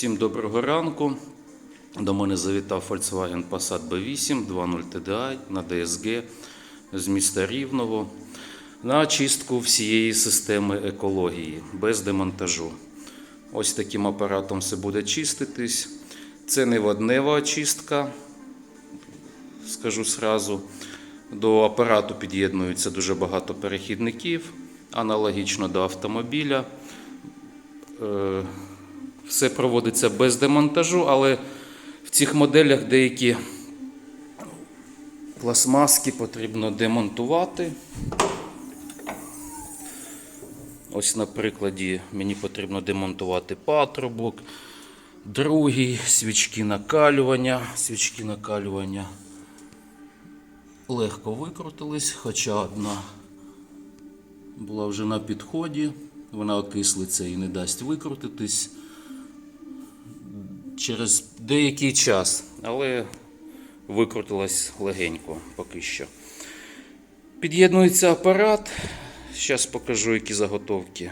Всім доброго ранку. До мене завітав Volkswagen Passat B8 2.0 TDI на DSG з міста Рівного на очистку всієї системи екології без демонтажу. Ось таким апаратом все буде чиститись. Це не воднева очистка, скажу сразу. До апарату під'єднується дуже багато перехідників, аналогічно до автомобіля. Все проводиться без демонтажу, але в цих моделях деякі пластмаски потрібно демонтувати. Ось на прикладі мені потрібно демонтувати патрубок, другий свічки накалювання. Свічки накалювання легко викрутились, хоча одна була вже на підході, вона окислиться і не дасть викрутитись через деякий час, але викрутилась легенько поки що. Під'єднується апарат. Зараз покажу, які заготовки.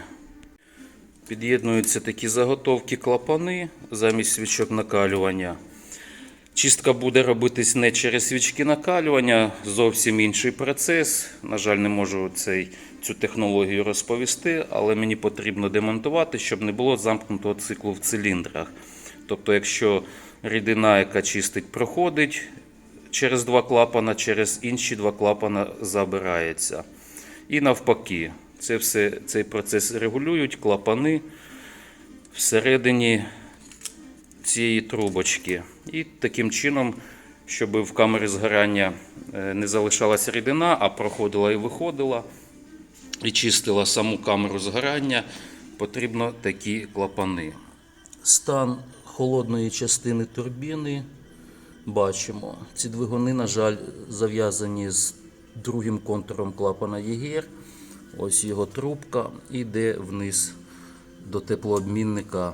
Під'єднуються такі заготовки клапани замість свічок накалювання. Чистка буде робитись не через свічки накалювання, зовсім інший процес. На жаль, не можу цей, цю технологію розповісти, але мені потрібно демонтувати, щоб не було замкнутого циклу в циліндрах. Тобто, якщо рідина, яка чистить, проходить через два клапана, через інші два клапана забирається. І навпаки, це все, цей процес регулюють клапани всередині цієї трубочки. І таким чином, щоб в камері згорання е, не залишалася рідина, а проходила і виходила, і чистила саму камеру згорання, потрібно такі клапани. Стан холодної частини турбіни бачимо. Ці двигуни, на жаль, зав'язані з другим контуром клапана ЄГР. Ось його трубка іде вниз до теплообмінника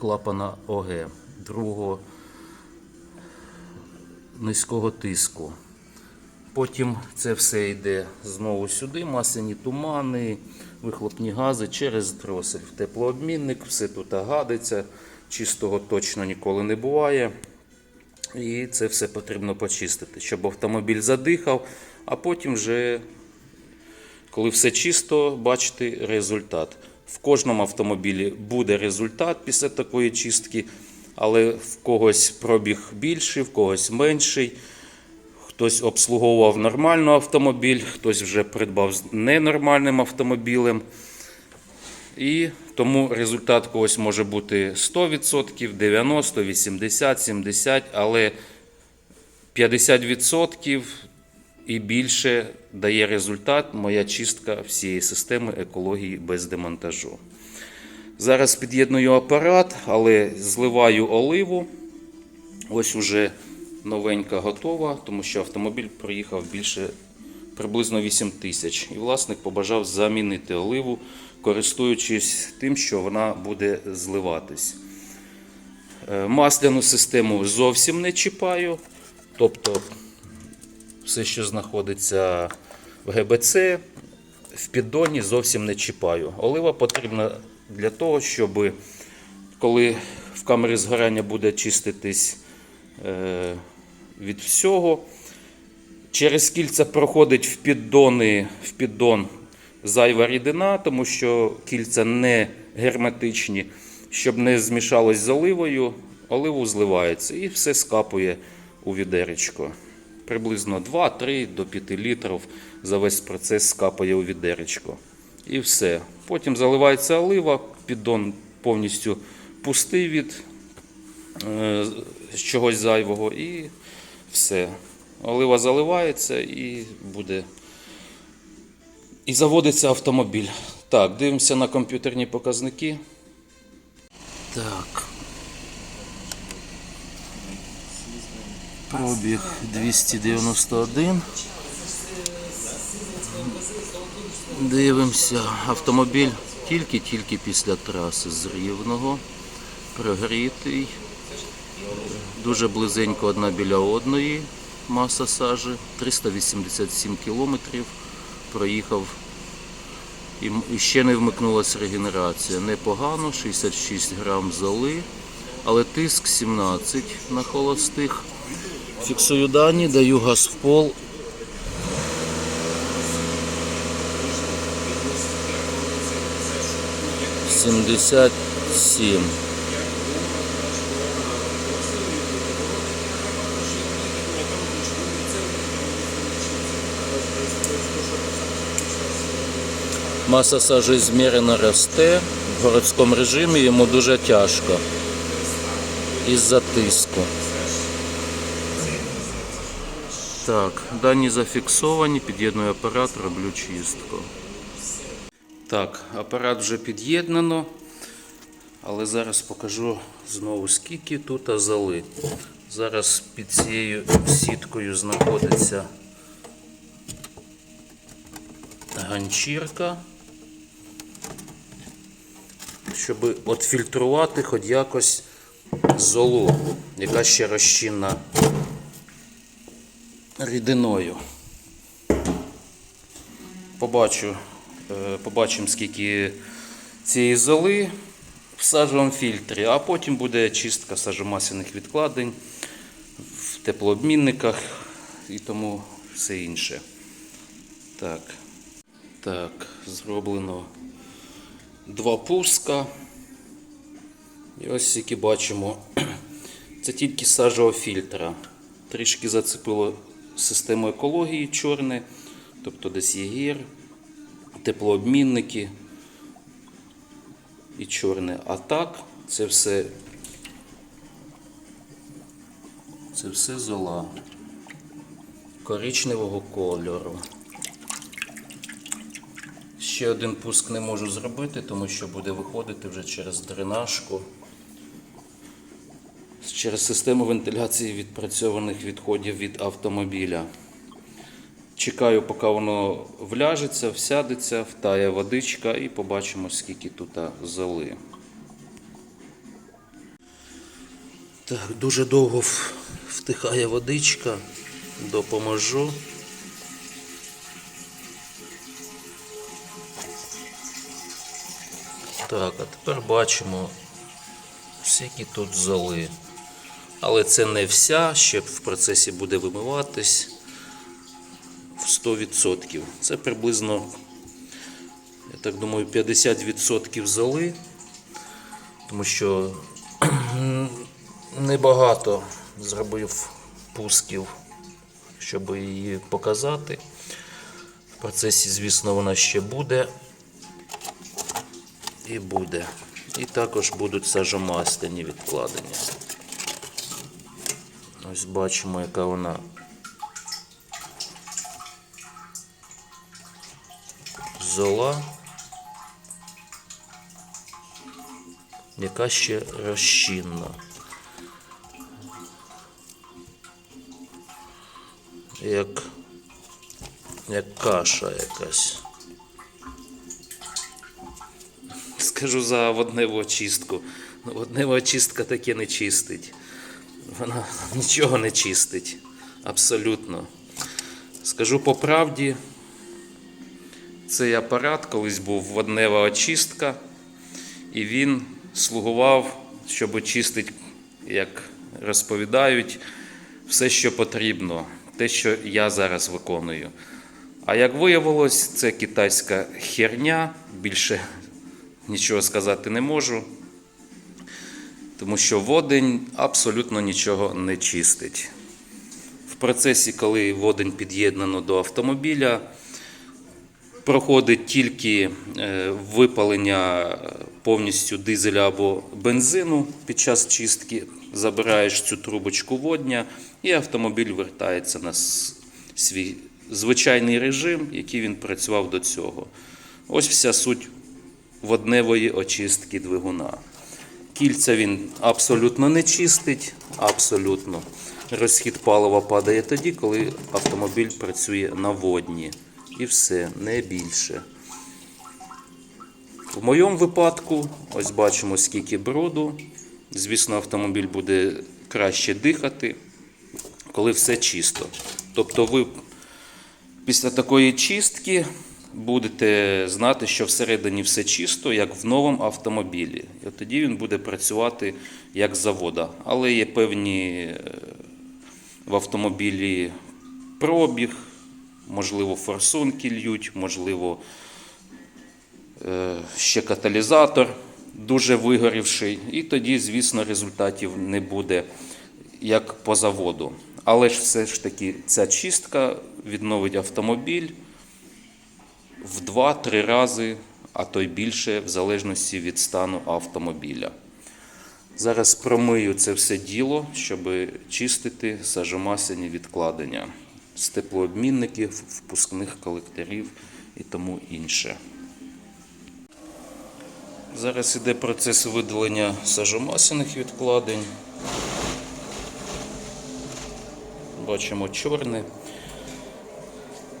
клапана ОГ другого низького тиску. Потім це все йде знову сюди, масляні тумани, вихлопні гази через дросель в теплообмінник, все тут гадиться, чистого точно ніколи не буває. І це все потрібно почистити, щоб автомобіль задихав, а потім вже, коли все чисто, бачити результат. В кожному автомобілі буде результат після такої чистки, але в когось пробіг більший, в когось менший. Хтось обслуговував нормально автомобіль, хтось вже придбав з ненормальним автомобілем. І тому результат когось може бути 100%, 90%, 80%, 70%, але 50% і більше дає результат моя чистка всієї системи екології без демонтажу. Зараз під'єдную апарат, але зливаю оливу. Ось уже новенька готова, тому що автомобіль проїхав більше приблизно 8 тисяч. І власник побажав замінити оливу, користуючись тим, що вона буде зливатись. Е, Масляну систему зовсім не чіпаю. Тобто все, що знаходиться в ГБЦ, в піддоні зовсім не чіпаю. Олива потрібна для того, щоб коли в камері згорання буде чиститись е, від всього, через кільця проходить в піддони, в піддон зайва рідина, тому що кільця не герметичні, щоб не змішалось з оливою, оливу зливається і все скапує у відеречко. Приблизно 2-3 до 5 літрів за весь процес скапає у відеречко. І все. Потім заливається олива, піддон повністю пустий від е, чогось зайвого, і все. Олива заливається і буде. І заводиться автомобіль. Так, дивимося на комп'ютерні показники. Так. Пробіг 291. Дивимося. Автомобіль тільки-тільки після траси з Рівного. Прогрітий. Дуже близенько одна біля одної маса сажі. 387 кілометрів проїхав І, ще не вмикнулася регенерація. Непогано, 66 грам золи, але тиск 17 на холостих. Фіксую дані, даю газ в пол. Сімдесят сім. Маса сажі змірено росте. В городському режимі йому дуже тяжко. Із-за тиску. Так, дані зафіксовані, під'єдную апарат, роблю чистку. Так, апарат вже під'єднано, але зараз покажу знову скільки тут азоли. Зараз під цією сіткою знаходиться ганчірка, щоб от фільтрувати хоч якось золу, яка ще розчинна рідиною. Побачу, е, побачимо, скільки цієї золи в сажовому фільтрі, а потім буде чистка сажомасляних відкладень в теплообмінниках і тому все інше. Так. Так, зроблено два пуска. І ось які бачимо, це тільки сажового фільтра. Трішки зацепило систему екології чорне, тобто десь є гір, теплообмінники і чорне. А так це все, це все зола коричневого кольору. Ще один пуск не можу зробити, тому що буде виходити вже через дренажку. Через систему вентиляції відпрацьованих відходів від автомобіля. Чекаю, поки воно вляжеться, всядеться, втає водичка і побачимо, скільки тут золи. Так, дуже довго втихає водичка. Допоможу. Так, а тепер бачимо, скільки тут золи. Але це не вся, ще в процесі буде вимиватись в 100%. Це приблизно, я так думаю, 50% золи, тому що небагато зробив пусків, щоб її показати. В процесі, звісно, вона ще буде і буде. І також будуть сажомасляні відкладення. Ось бачимо, яка вона зола, яка ще розчинна. Як, як каша якась. Скажу за водневу очистку. Ну, воднева очистка таке не чистить. Вона нічого не чистить. Абсолютно. Скажу по правді, цей апарат колись був воднева очистка, і він слугував, щоб очистити, як розповідають, все, що потрібно, те, що я зараз виконую. А як виявилось, це китайська херня, більше нічого сказати не можу, тому що водень абсолютно нічого не чистить. В процесі, коли водень під'єднано до автомобіля, проходить тільки е, випалення повністю дизеля або бензину під час чистки, забираєш цю трубочку водня, і автомобіль вертається на свій звичайний режим, який він працював до цього. Ось вся суть водневої очистки двигуна. Кільця він абсолютно не чистить, абсолютно. Розхід палива падає тоді, коли автомобіль працює на водні. І все, не більше. В моєму випадку, ось бачимо, скільки броду. Звісно, автомобіль буде краще дихати, коли все чисто. Тобто ви після такої чистки будете знати, що всередині все чисто, як в новому автомобілі. І от тоді він буде працювати як завода. Але є певні е, в автомобілі пробіг, можливо, форсунки льють, можливо, е, ще каталізатор дуже вигорівший. І тоді, звісно, результатів не буде як по заводу. Але ж все ж таки ця чистка відновить автомобіль в 2-3 рази, а то й більше, в залежності від стану автомобіля. Зараз промию це все діло, щоб чистити сажомасяні відкладення з теплообмінників, впускних колекторів і тому інше. Зараз іде процес видалення сажомасяних відкладень. Бачимо чорне.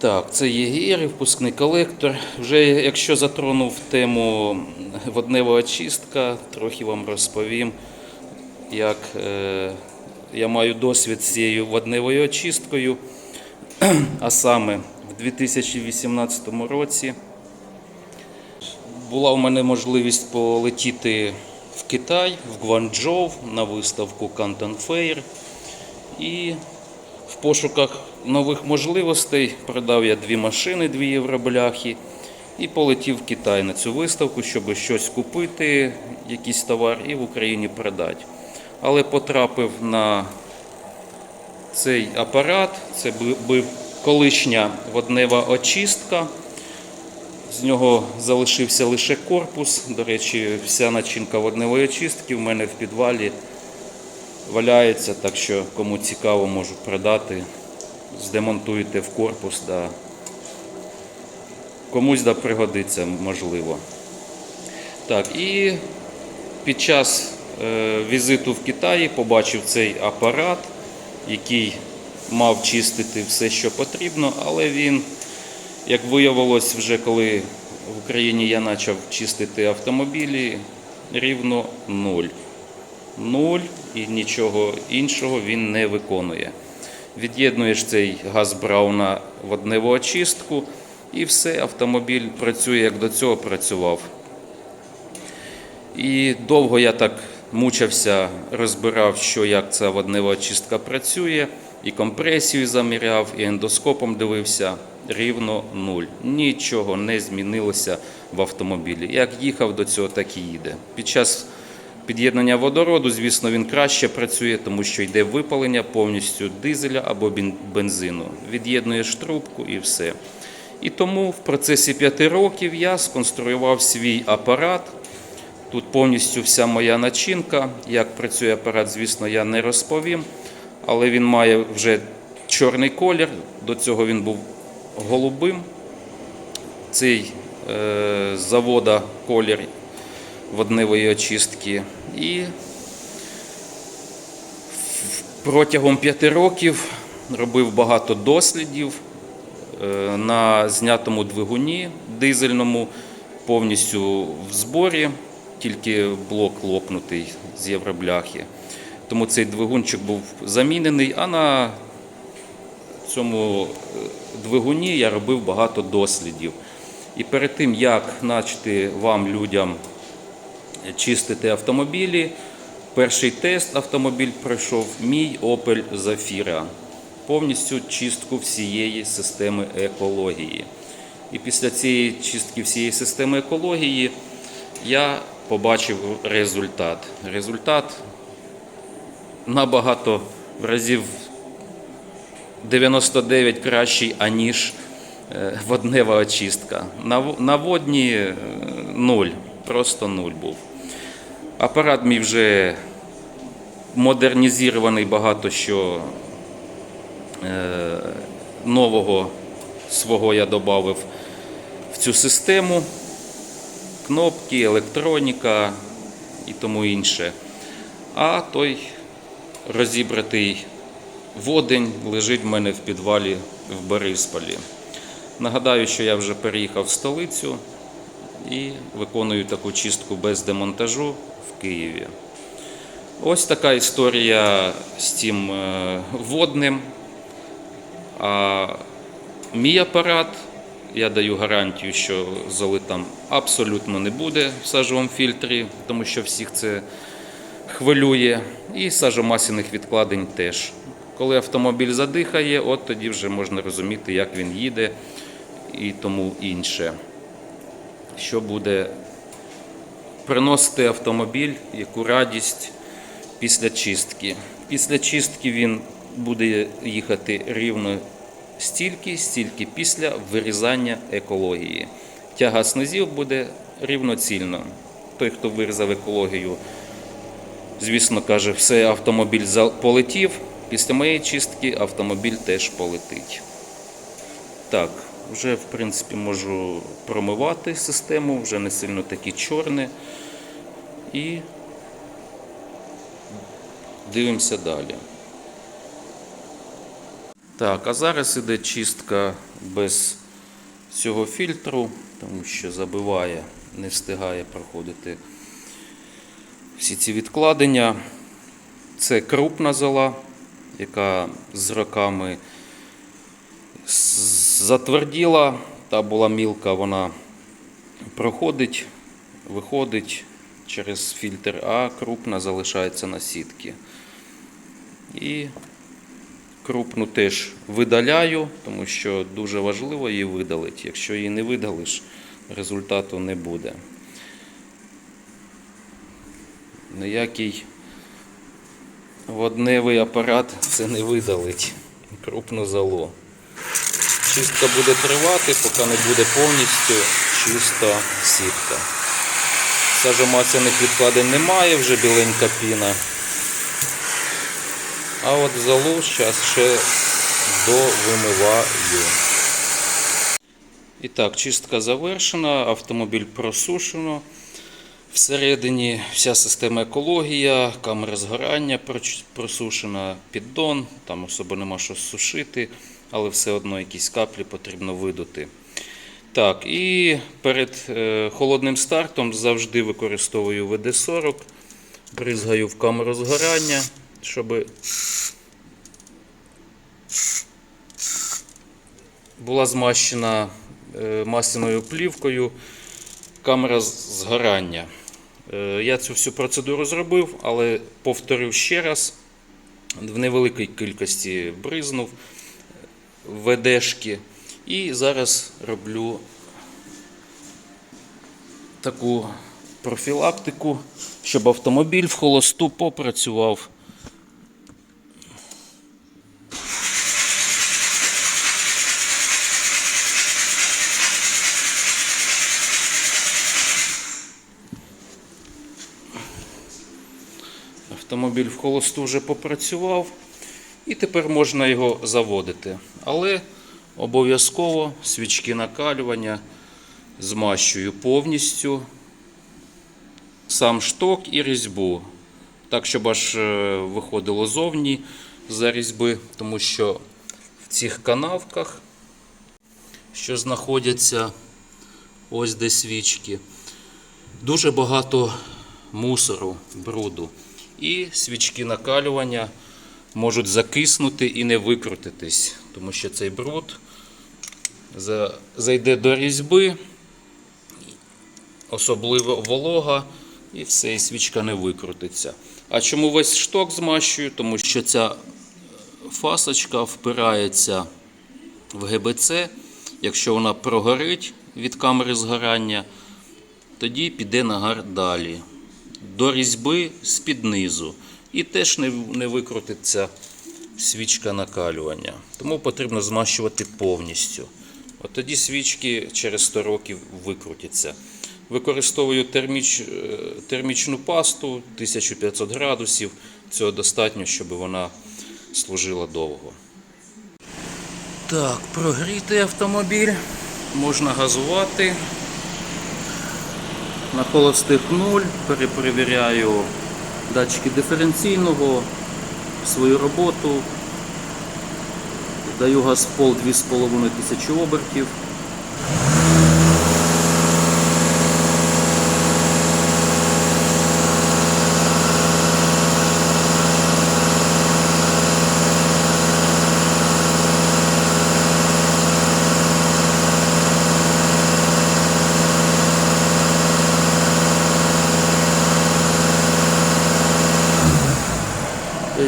Так, це ЄГР, впускний колектор. Вже якщо затронув тему воднева очистка, трохи вам розповім, як е, я маю досвід з цією водневою очисткою. А саме в 2018 році була в мене можливість полетіти в Китай, в Гванчжоу на виставку Canton Fair. І в пошуках нових можливостей продав я дві машини, дві євробляхи, і полетів в Китай на цю виставку, щоб щось купити, якийсь товар і в Україні продати. Але потрапив на цей апарат, це був колишня воднева очистка. З нього залишився лише корпус. До речі, вся начинка водневої очистки в мене в підвалі валяється, так що кому цікаво, можу продати. Здемонтуєте в корпус, да. комусь да пригодиться, можливо. Так, і під час е, візиту в Китаї побачив цей апарат, який мав чистити все, що потрібно, але він, як виявилось, вже коли в Україні я почав чистити автомобілі, рівно нуль. Нуль і нічого іншого він не виконує. Від'єднуєш цей газ Брауна в одневу очистку, і все, автомобіль працює як до цього працював. І довго я так мучився, розбирав, що як ця воднева очистка працює, і компресію заміряв, і ендоскопом дивився. Рівно нуль. Нічого не змінилося в автомобілі. Як їхав до цього, так і їде. Під час під'єднання водороду, звісно, він краще працює, тому що йде випалення повністю дизеля або бензину. Від'єднуєш трубку і все. І тому в процесі п'яти років я сконструював свій апарат. Тут повністю вся моя начинка. Як працює апарат, звісно, я не розповім, але він має вже чорний колір. До цього він був голубим. Цей е, завода колір водневої очистки. І протягом п'яти років робив багато дослідів е, на знятому двигуні дизельному, повністю в зборі, тільки блок лопнутий з євробляхи. Тому цей двигунчик був замінений, а на цьому е, двигуні я робив багато дослідів. І перед тим, як почати вам, людям, чистити автомобілі, перший тест автомобіль пройшов мій Opel Zafira. Повністю чистку всієї системи екології. І після цієї чистки всієї системи екології я побачив результат. Результат набагато в разів 99 кращий, аніж е, воднева очистка. На, водні е, нуль, просто нуль був. Апарат мій вже модернізований багато що е, нового свого я додав в цю систему. Кнопки, електроніка і тому інше. А той розібратий водень лежить в мене в підвалі в Борисполі. Нагадаю, що я вже переїхав в столицю і виконую таку чистку без демонтажу в Києві. Ось така історія з цим е, водним. А мій апарат Я даю гарантію, що золи там абсолютно не буде в сажовому фільтрі, тому що всіх це хвилює. І сажомасляних відкладень теж. Коли автомобіль задихає, от тоді вже можна розуміти, як він їде і тому інше. Що буде приносити автомобіль, яку радість після чистки. Після чистки він буде їхати рівно стільки, стільки після вирізання екології. Тяга снизів буде рівноцільно. Той, хто вирізав екологію, звісно, каже, все, автомобіль полетів. Після моєї чистки автомобіль теж полетить. Так, вже в принципі можу промивати систему, вже не сильно такі чорне. І дивимося далі. Так, а зараз іде чистка без цього фільтру, тому що забиває, не встигає проходити всі ці відкладення. Це крупна зола, яка з роками затверділа, та була мілка, вона проходить, виходить через фільтр, а крупна залишається на сітки. І крупну теж видаляю, тому що дуже важливо її видалити. Якщо її не видалиш, результату не буде. Ніякий водневий апарат це не видалить крупну залу. Чистка буде тривати, поки не буде повністю чиста сітка. Сажомасляних відкладень немає, вже біленька піна. А от залу зараз ще довимиваю. І так, чистка завершена, автомобіль просушено. Всередині вся система екологія, камера згорання просушена, піддон, там особо нема що сушити, але все одно якісь каплі потрібно видути. Так, і перед е, холодним стартом завжди використовую ВД-40, бризгаю в камеру згорання, щоб була змащена е, масляною плівкою камера згорання. Е, Я цю всю процедуру зробив, але повторив ще раз. В невеликій кількості бризнув ВДшки. І зараз роблю таку профілактику, щоб автомобіль в холосту попрацював. Автомобіль в холосту вже попрацював, і тепер можна його заводити. Але обов'язково свічки накалювання змащую повністю сам шток і різьбу. Так, щоб аж е, виходило зовні за різьби, тому що в цих канавках, що знаходяться ось де свічки, дуже багато мусору, бруду. І свічки накалювання можуть закиснути і не викрутитись, тому що цей бруд зайде до різьби, особливо волога, і все, і свічка не викрутиться. А чому весь шток змащую? Тому що ця фасочка впирається в ГБЦ. Якщо вона прогорить від камери згорання, тоді піде нагар далі. До різьби з-під низу. І теж не, не викрутиться свічка накалювання. Тому потрібно змащувати повністю. От тоді свічки через 100 років викрутяться. Використовую терміч, е, термічну пасту 1500 градусів. Цього достатньо, щоб вона служила довго. Так, прогрітий автомобіль. Можна газувати. На холостих 0 перепровіряю датчики диференційного, свою роботу. Даю газ пол 2,5 тисячі обертів.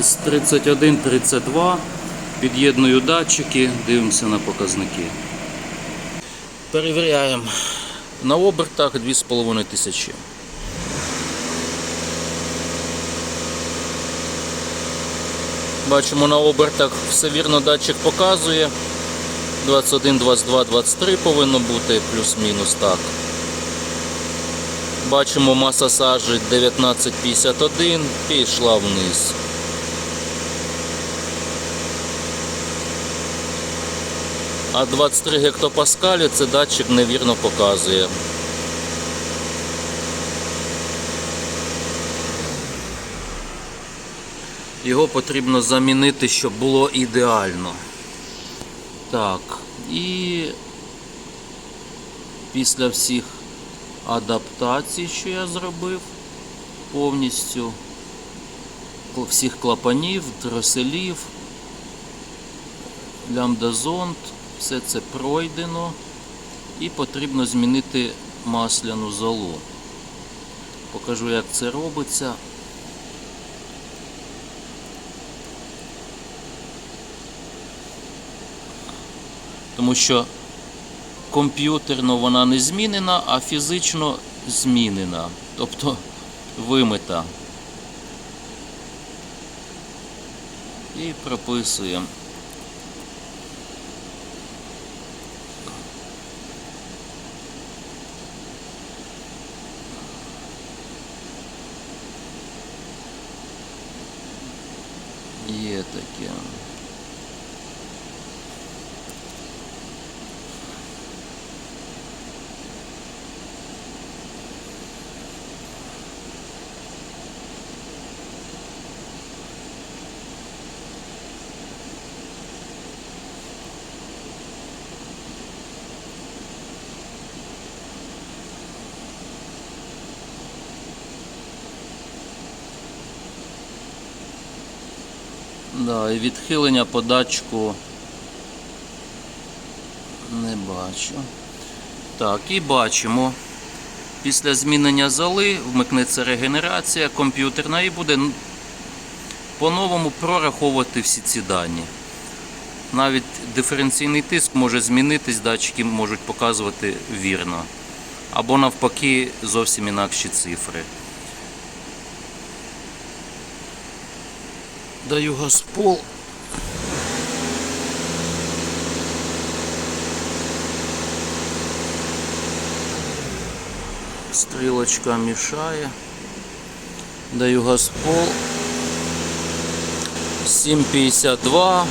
Десь 31-32. Під'єдную датчики, дивимося на показники. Перевіряємо. На обертах 2,5 тисячі. Бачимо на обертах все вірно датчик показує. 21, 22, 23 повинно бути плюс-мінус так. Бачимо маса сажі 1951 пішла вниз. А 23 гектопаскалі це датчик невірно показує. Його потрібно замінити, щоб було ідеально. Так, і після всіх адаптацій, що я зробив, повністю всіх клапанів, дроселів, лямбдазонт, все це пройдено і потрібно змінити масляну золу. Покажу, як це робиться. Тому що комп'ютерно вона не змінена, а фізично змінена. Тобто вимита. І прописуємо. Є таке. І по не бачу. Так, і бачимо. Після змінення золи вмикнеться регенерація комп'ютерна і буде по-новому прораховувати всі ці дані. Навіть диференційний тиск може змінитись, датчики можуть показувати вірно. Або навпаки зовсім інакші цифри. Даю газ в пол. Стрілочка мішає. Даю газ пол. 7,52.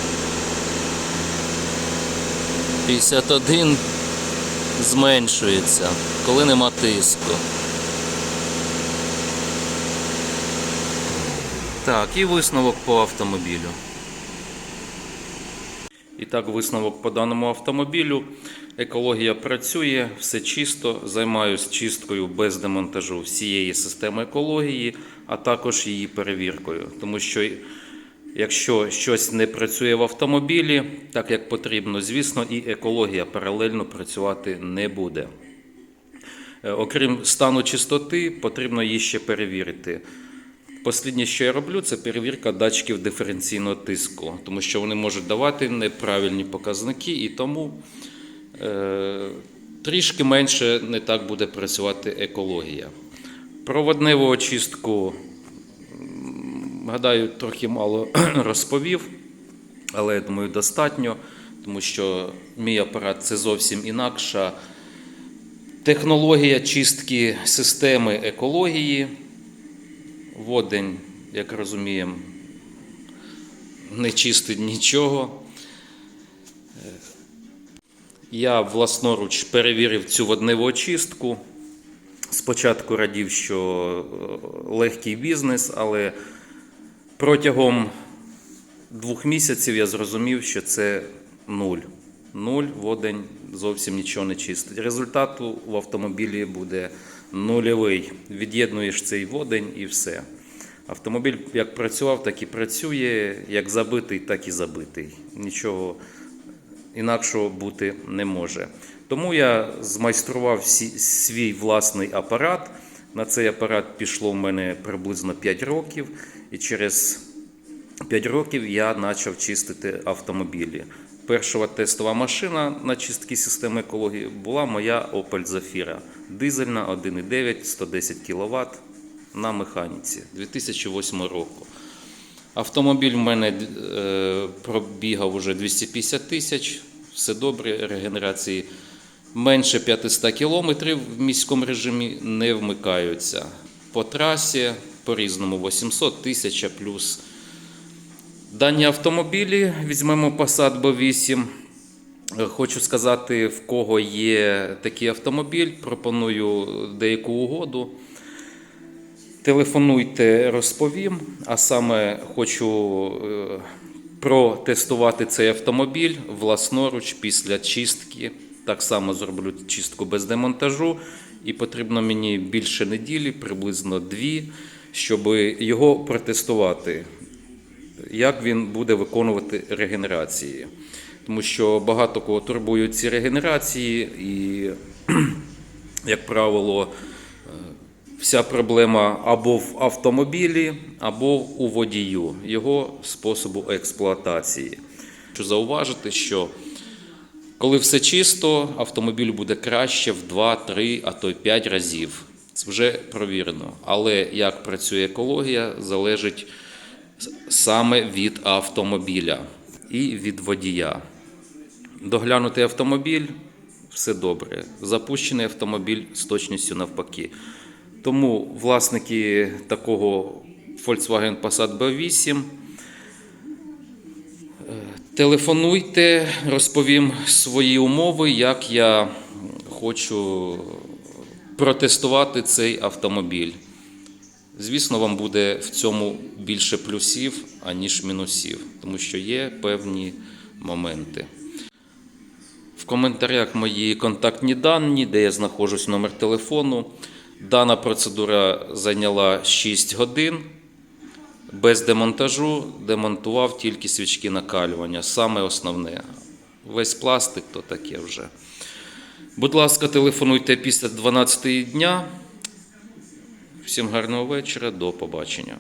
51 зменшується, коли нема тиску. Так, і висновок по автомобілю. І так, висновок по даному автомобілю. Екологія працює, все чисто. Займаюся чисткою без демонтажу всієї системи екології, а також її перевіркою. Тому що якщо щось не працює в автомобілі, так як потрібно, звісно, і екологія паралельно працювати не буде. Е, Окрім стану чистоти, потрібно її ще перевірити. Посліднє, що я роблю, це перевірка датчиків диференційного тиску, тому що вони можуть давати неправильні показники, і тому трішки менше не так буде працювати екологія. Проводневу очистку, гадаю, трохи мало розповів, але я думаю, достатньо, тому що мій апарат це зовсім інакша технологія чистки системи екології. Водень, як розуміємо, не чистить нічого. Я власноруч перевірив цю водневу очистку. Спочатку радів, що е, легкий бізнес, але протягом двох місяців я зрозумів, що це нуль. Нуль водень зовсім нічого не чистить. Результату в автомобілі буде нульовий. Від'єднуєш цей водень і все. Автомобіль як працював, так і працює, як забитий, так і забитий. Нічого інакшого бути не може. Тому я змайстрував свій власний апарат. На цей апарат пішло в мене приблизно 5 років, і через 5 років я почав чистити автомобілі. Перша тестова машина на чистки системи екології була моя Opel Zafira. Дизельна 1,9, 110 кВт на механіці 2008 року. Автомобіль в мене е, пробігав уже 250 тисяч, все добре, регенерації менше 500 кілометрів в міському режимі не вмикаються. По трасі по-різному 800 тисяч плюс. Дані автомобілі візьмемо Passat B8. Е, Хочу сказати, в кого є такий автомобіль, пропоную деяку угоду. Телефонуйте, розповім. А саме хочу е, протестувати цей автомобіль власноруч після чистки. Так само зроблю чистку без демонтажу. І потрібно мені більше неділі, приблизно дві, щоб його протестувати, як він буде виконувати регенерації. Тому що багато кого турбують ці регенерації, і, як правило, Вся проблема або в автомобілі, або у водію, його способу експлуатації. Хочу зауважити, що коли все чисто, автомобіль буде краще в 2, 3, а то й 5 разів. Це вже провірено. Але як працює екологія, залежить саме від автомобіля і від водія. Доглянутий автомобіль все добре. Запущений автомобіль з точністю навпаки. Тому власники такого Volkswagen Passat B8 е, телефонуйте, розповім свої умови, як я хочу протестувати цей автомобіль. Звісно, вам буде в цьому більше плюсів, аніж мінусів, тому що є певні моменти. В коментарях мої контактні дані, де я знаходжусь, номер телефону. Дана процедура зайняла 6 годин. Без демонтажу демонтував тільки свічки накалювання. Саме основне. Весь пластик то таке вже. Будь ласка, телефонуйте після 12 дня. Всім гарного вечора, до побачення.